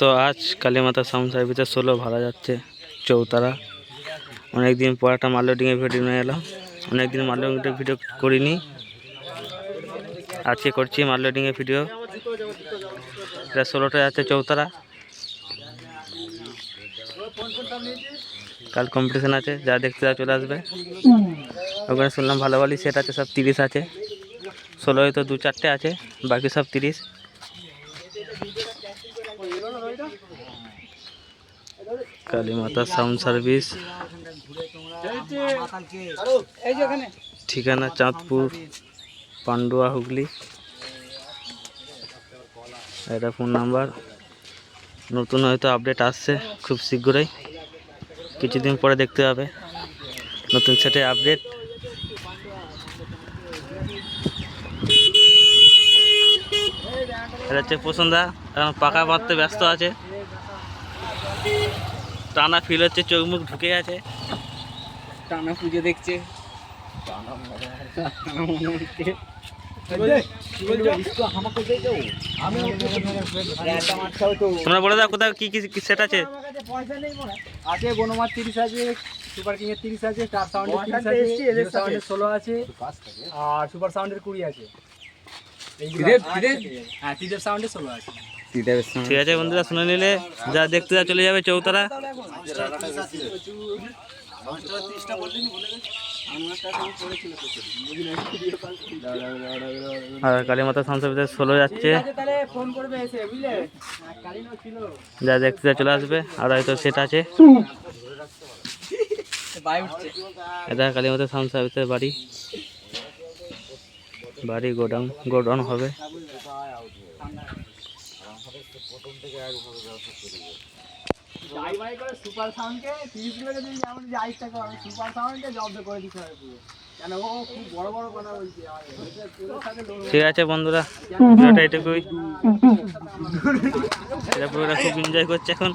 তো আজ কালীমাতা সাউন্ড সার্ভিসের ষোলো ভাড়া যাচ্ছে চৌতারা। অনেক দিন পর একটা মাল্লোডিংয়ের ভিডিও নিয়ে এলাম। অনেক দিন মাল্লোডিংয়ের ভিডিও করিনি। আজকে করছি মাল্লোডিংয়ের ভিডিও এটা ষোলোটা যাচ্ছে চৌতারা। কাল কম্পিটিশন আছে, যা দেখতে যা চলে আসবে। ওখানে শুনলাম ভালো ভালোই সেট আছে, সব তিরিশ আছে। ষোলোয় তো দু চারটে আছে, বাকি সব তিরিশ। Kalimata sound service. ঠিকানা চাঁদপুর, পান্ডুয়া হুগলি। এটা ফোন নাম্বার। নতুন হয়তো আপডেট আসছে খুব শীঘ্রই। কিছুদিন পরে দেখতে হবে। নতুন সেটে আপডেট। হচ্ছে পছন্দা এখন পাকা বাঁধতে ব্যস্ত আছে। টানা ফিল হচ্ছে চোখ মুখ ঢুকে গেছে। টানা পুজো দেখছে। তোমরা বলে দাও কোথাও কি কি সেট আছে? আছে বনমার তিরিশ আছে সুপার কিং এর তিরিশ আছে স্টার সাউন্ডের তিরিশ আছে ষোলো আছে আর সুপার সাউন্ডের কুড়ি আছে। ঠিক আছে বন্ধুরা শুনে নিলে যা দেখতে যা চলে যাবে চৌতারা। আর কালী মাতা সংসদের ষোলো যাচ্ছে। ছিল। যা দেখতে যা চলে আসবে আর হয়তো সেট আছে। বাই উঠছে। এটা কালী মাতা সার্ভিসের বাড়ি। বাড়ি গোডাউন গোডাউন হবে। সুপার সাউন্ডকে সুপার সাউন্ডকে জব্দ করে দিতে পুরো। ঠিক আছে বন্ধুরা ভিডিওটা এটুকুই। খুব এনজয় করছে এখন।